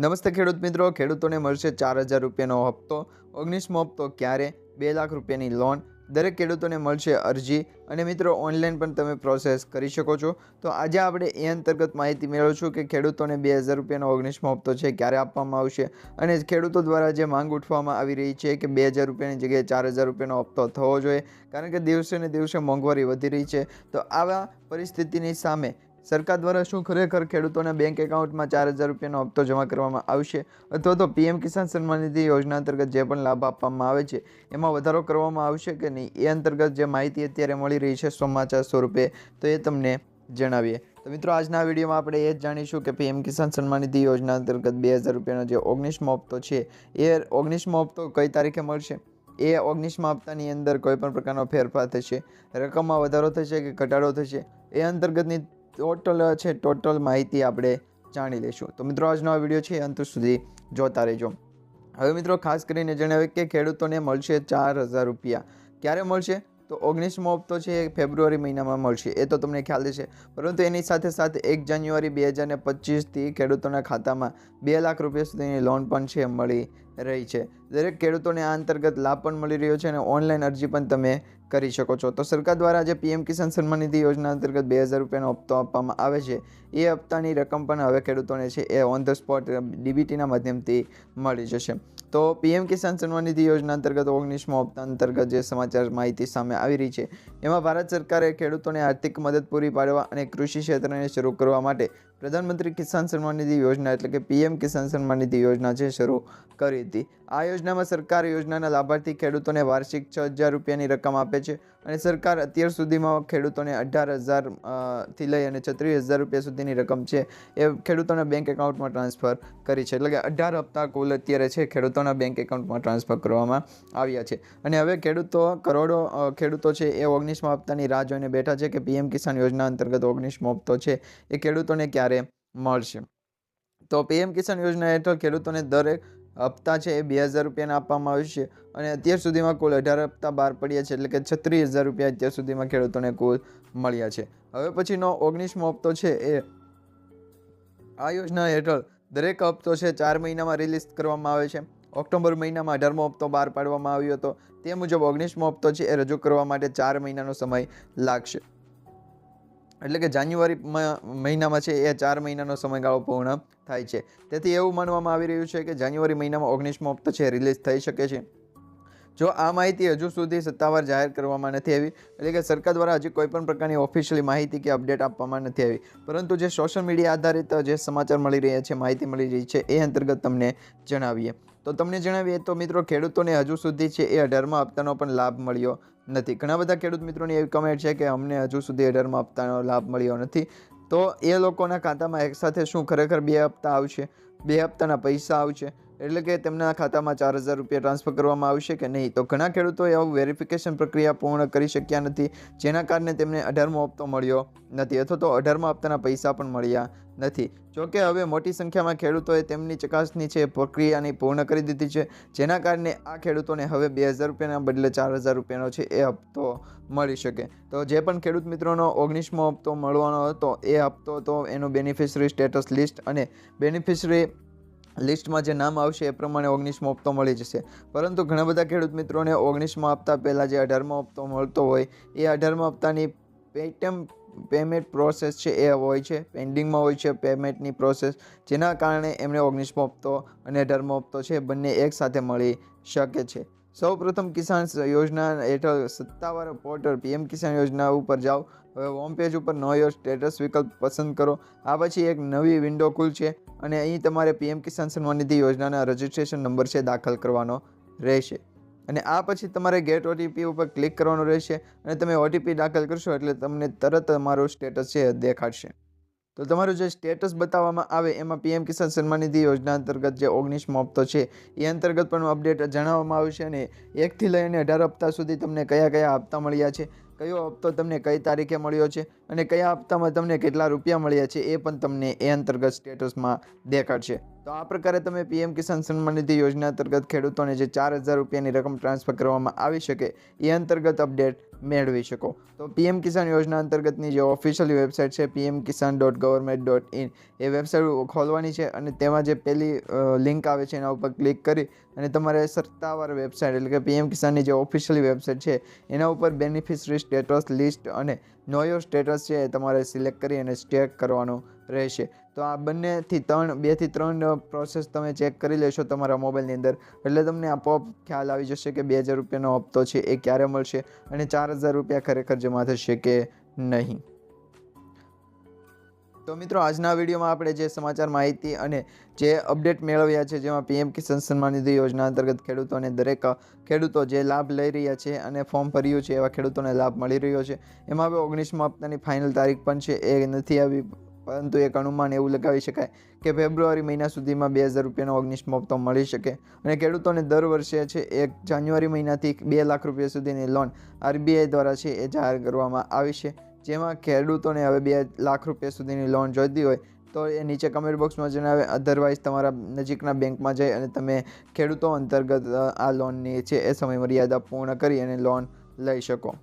નમસ્તે ખેડૂત મિત્રો. ખેડૂતોને મળશે ચાર હજાર રૂપિયાનો હપ્તો. ઓગણીસમો હપ્તો ક્યારે? બે લાખ રૂપિયાની લોન દરેક ખેડૂતોને મળશે અરજી. અને મિત્રો ઓનલાઈન પણ તમે પ્રોસેસ કરી શકો છો. તો આજે આપણે એ અંતર્ગત માહિતી મેળવશું કે ખેડૂતોને બે હજાર રૂપિયાનો ઓગણીસમો હપ્તો છે ક્યારે આપવામાં આવશે. અને ખેડૂતો દ્વારા જે માંગ ઉઠવામાં આવી રહી છે કે બે હજાર રૂપિયાની જગ્યાએ ચાર હજાર રૂપિયાનો હપ્તો થવો જોઈએ. કારણ કે દિવસે ને દિવસે મોંઘવારી વધી રહી છે. તો આવા પરિસ્થિતિની સામે સરકાર દ્વારા શું ખરેખર ખેડૂતોના બેંક એકાઉન્ટમાં ચાર હજાર રૂપિયાનો હપ્તો જમા કરવામાં આવશે? અથવા તો પીએમ કિસાન સન્માન નિધિ યોજના અંતર્ગત જે પણ લાભ આપવામાં આવે છે, એમાં વધારો કરવામાં આવશે કે નહીં? એ અંતર્ગત જે માહિતી અત્યારે મળી રહી છે સમાચાર સ્વરૂપે, તો એ તમને જણાવીએ. તો મિત્રો, આજના વિડીયોમાં આપણે એ જ જાણીશું કે પીએમ કિસાન સન્માન નિધિ યોજના અંતર્ગત બે હજાર રૂપિયાનો જે ઓગણીસમો હપ્તો છે, એ ઓગણીસમો હપ્તો કઈ તારીખે મળશે? એ ઓગણીસમા હપ્તાની અંદર કોઈ પણ પ્રકારનો ફેરફાર થશે, રકમમાં વધારો થશે કે ઘટાડો થશે? એ અંતર્ગતની ટોટલ છે, ટોટલ માહિતી આપણે જાણી લઈશું. તો મિત્રો, આજનો આ વીડિયો છે અંત સુધી જોતા રહેજો. હવે મિત્રો, ખાસ કરીને જણાવે કે ખેડૂતોને મળશે ચાર હજાર રૂપિયા. ક્યારે મળશે? તો ઓગણીસમો હપ્તો છે એ ફેબ્રુઆરી મહિનામાં મળશે. એ તો તમને ખ્યાલ છે પરંતુ એની સાથે સાથે એક જાન્યુઆરી બે હજાર પચીસથી ખેડૂતોના ખાતામાં બે લાખ રૂપિયા સુધીની લોન પણ છે મળી રહી છે. દરેક ખેડૂતોને આ અંતર્ગત લાભ પણ મળી રહ્યો છે અને ઓનલાઈન અરજી પણ તમે કરી શકો છો. તો સરકાર દ્વારા જે પીએમ કિસાન સન્માન નિધિ યોજના અંતર્ગત બે હજાર રૂપિયાનો હપ્તો આપવામાં આવે છે, એ હપ્તાની રકમ પણ હવે ખેડૂતોને છે એ ઓન ધ સ્પોટ ડીબીટીના માધ્યમથી મળી જશે. તો પીએમ કિસાન સન્માન નિધિ યોજના અંતર્ગત ઓગણીસમો હપ્તા અંતર્ગત જે સમાચાર માહિતી સામે આવી રહી છે, એમાં ભારત સરકારે ખેડૂતોને આર્થિક મદદ પૂરી પાડવા અને કૃષિ ક્ષેત્રને શરૂ કરવા માટે પ્રધાનમંત્રી કિસાન સન્માન નિધિ યોજના એટલે કે પીએમ કિસાન સન્માન નિધિ યોજના છે શરૂ કરી હતી. આ યોજનામાં સરકાર યોજનાના લાભાર્થી ખેડૂતોને વાર્ષિક છ હજાર રૂપિયાની રકમ આપે છે અને સરકાર અત્યાર સુધીમાં ખેડૂતોને અઢાર હજારથી લઈ અને છત્રીસ હજાર રૂપિયા સુધીની રકમ છે એ ખેડૂતોના બેંક એકાઉન્ટમાં ટ્રાન્સફર કરી છે. એટલે કે અઢાર હપ્તા કુલ અત્યારે છે ખેડૂતોના બેંક એકાઉન્ટમાં ટ્રાન્સફર કરવામાં આવ્યા છે. અને હવે ખેડૂતો, કરોડો ખેડૂતો છે એ ઓગણીસમા હપ્તાની રાહ જોઈને બેઠા છે કે પીએમ કિસાન યોજના અંતર્ગત ઓગણીસમો હપ્તો છે એ ખેડૂતોને ક્યારે મળશે. તો પીએમ કિસાન યોજના હેઠળ ખેડૂતોને દરેક હપ્તા છે એ બે હજાર રૂપિયાના આપવામાં આવશે અને અત્યાર સુધીમાં કુલ અઢાર હપ્તા બહાર પડ્યા છે એટલે કે છત્રીસ હજાર રૂપિયા અત્યાર સુધીમાં ખેડૂતોને કુલ મળ્યા છે. હવે પછીનો ઓગણીસમો હપ્તો છે એ આ યોજના હેઠળ દરેક હપ્તો છે ચાર મહિનામાં રિલીઝ કરવામાં આવે છે. ઓક્ટોબર મહિનામાં અઢારમો હપ્તો બહાર પાડવામાં આવ્યો હતો. તે મુજબ ઓગણીસમો હપ્તો છે એ રજૂ કરવા માટે ચાર મહિનાનો સમય લાગશે. એટલે કે જાન્યુઆરી મહિનામાં છે એ ચાર મહિનાનો સમયગાળો પૂર્ણ થાય છે. તેથી એવું માનવામાં આવી રહ્યું છે કે જાન્યુઆરી મહિનામાં ઓગણીસમો હપ્તો છે, રિલીઝ થઈ શકે છે. જો આ માહિતી હજુ સુધી સત્તાવાર જાહેર કરવામાં નથી આવી, એટલે કે સરકાર દ્વારા હજી કોઈ પણ પ્રકારની ઓફિશિયલી માહિતી કે અપડેટ આપવામાં નથી આવી. પરંતુ જે સોશિયલ મીડિયા આધારિત જે સમાચાર મળી રહ્યા છે, માહિતી મળી રહી છે, એ અંતર્ગત તમને જણાવીએ. તો તમને જણાવીએ, તો મિત્રો ખેડૂતોને હજુ સુધી છે એ અઢારમાં હપ્તાનો પણ લાભ મળ્યો નથી. ઘણા બધા ખેડૂત મિત્રોની એવી કમેન્ટ છે કે અમને હજુ સુધી અઢારમાં હપ્તાનો લાભ મળ્યો નથી. તો એ લોકોના ખાતામાં એકસાથે શું ખરેખર બે હપ્તા આવશે? બે હપ્તાના પૈસા આવશે? એટલે કે તેમના ખાતામાં ચાર હજાર રૂપિયા ટ્રાન્સફર કરવામાં આવશે કે નહીં? તો ઘણા ખેડૂતોએ આવું વેરિફિકેશન પ્રક્રિયા પૂર્ણ કરી શક્યા નથી, જેના કારણે તેમને અઢારમો હપ્તો મળ્યો નથી અથવા તો અઢારમા હપ્તાના પૈસા પણ મળ્યા નથી. જોકે હવે મોટી સંખ્યામાં ખેડૂતોએ તેમની ચકાસણી છે, પ્રક્રિયાની પૂર્ણ કરી દીધી છે, જેના કારણે આ ખેડૂતોને હવે બે હજાર રૂપિયાના બદલે ચાર હજાર રૂપિયાનો છે એ હપ્તો મળી શકે. તો જે પણ ખેડૂત મિત્રોનો ઓગણીસમો હપ્તો મળવાનો હતો, એ હપ્તો તો એનો બેનિફિશરી સ્ટેટસ લિસ્ટ અને બેનિફિશરી લિસ્ટમાં જે નામ આવશે એ પ્રમાણે ઓગણીસમો હપ્તો મળી જશે. પરંતુ ઘણા બધા ખેડૂત મિત્રોને ઓગણીસમો હપ્તા પહેલાં જે અઢારમો હપ્તો મળતો હોય, એ અઢારમા હપ્તાની પેટીએમ પેમેન્ટ પ્રોસેસ છે એ હોય છે, પેન્ડિંગમાં હોય છે પેમેન્ટની પ્રોસેસ, જેના કારણે એમને ઓગણીસમો હપ્તો અને અઢારમો હપ્તો છે બંને એકસાથે મળી શકે છે. સૌ પ્રથમ કિસાન યોજના હેઠળ સત્તાવાર પોર્ટલ પીએમ કિસાન યોજના ઉપર જાઓ. હવે હોમ પેજ ઉપર નો યોર સ્ટેટસ વિકલ્પ પસંદ કરો. આ પછી એક નવી વિન્ડો ખુલશે અને અહીં તમારે પીએમ કિસાન સન્માન નિધિ યોજનાના રજિસ્ટ્રેશન નંબર છે દાખલ કરવાનો રહેશે. અને આ પછી તમારે ગેટ ઓટીપી ઉપર ક્લિક કરવાનું રહેશે અને તમે ઓટીપી દાખલ કરશો એટલે તમને તરત તમારું સ્ટેટસ છે દેખાડશે. તો તમારું જે સ્ટેટસ બતાવવામાં આવે એમાં પીએમ કિસાન સન્માન નિધિ યોજના અંતર્ગત જે ઓગણીસમો હપ્તો છે, એ અંતર્ગત પણ અપડેટ જણાવવામાં આવશે અને એકથી લઈને અઢાર હપ્તા સુધી તમને કયા કયા હપ્તા મળ્યા છે, કયો હપ્તો તમને કઈ તારીખે મળ્યો છે અને કયા હપ્તામાં તમને કેટલા રૂપિયા મળ્યા છે એ પણ તમને એ અંતર્ગત સ્ટેટસમાં દેખાડશે. તો આ પ્રકારે તમે પીએમ કિસાન સન્માન નિધિ યોજના અંતર્ગત ખેડૂતોને જે ચાર હજાર રૂપિયાની રકમ ટ્રાન્સફર કરવામાં આવી શકે, એ અંતર્ગત અપડેટ મેળવી શકો. તો પીએમ કિસાન યોજના અંતર્ગતની જે ઓફિશિયલ વેબસાઇટ છે PM Kisan dot government dot in A website ખોલવાની છે અને તેમાં જે પેલી લિંક આવે છે એના ઉપર ક્લિક કરી અને તમારે સત્તાવાર વેબસાઇટ એટલે કે પીએમ કિસાનની જે ઓફિશિયલ વેબસાઇટ છે, એના ઉપર બેનિફિશરી સ્ટેટસ લિસ્ટ અને નો યોર સ્ટેટસ છે એ તમારે સિલેક્ટ કરી અને ચેક કરવાનું રહેશે. તો આ બંનેથી ત્રણ, બેથી ત્રણ પ્રોસેસ તમે ચેક કરી લેશો તમારા મોબાઈલની અંદર. એટલે તમને આપોઆપ ખ્યાલ આવી જશે કે બે હજાર રૂપિયાનો હપ્તો છે, એ ક્યારે મળશે અને ચાર હજાર રૂપિયા ખરેખર જમા થશે કે નહીં. તો મિત્રો, આજના વિડીયોમાં આપણે જે સમાચાર માહિતી અને જે અપડેટ મેળવ્યા છે, જેમાં પીએમ કિસાન સન્માન નિધિ યોજના અંતર્ગત ખેડૂતોને દરેક ખેડૂતો જે લાભ લઈ રહ્યા છે અને ફોર્મ ભર્યું છે, એવા ખેડૂતોને લાભ મળી રહ્યો છે. એમાં હવે ઓગણીસમા હપ્તાની ફાઇનલ તારીખ પણ છે, એ નથી આવી પરંતુ એક અનુમાન એવું લગાવી શકાય કે ફેબ્રુઆરી મહિના સુધીમાં બે હજાર રૂપિયાનો ઓગણીસમો હપ્તો મળી શકે. અને ખેડૂતોને દર વર્ષે છે એક જાન્યુઆરી મહિનાથી બે લાખ રૂપિયા સુધીની લોન આરબીઆઈ દ્વારા છે એ જાહેર કરવામાં આવી છે. જેમાં ખેડૂતોને હવે બે લાખ રૂપિયા સુધીની લોન જોઈતી હોય તો એ નીચે કમેન્ટ બોક્સમાં જણાવે. અધરવાઇઝ તમારા નજીકના બેંકમાં જઈ અને તમે ખેડૂતો અંતર્ગત આ લોનની છે એ સમય મર્યાદા પૂર્ણ કરી અને લોન લઈ શકો.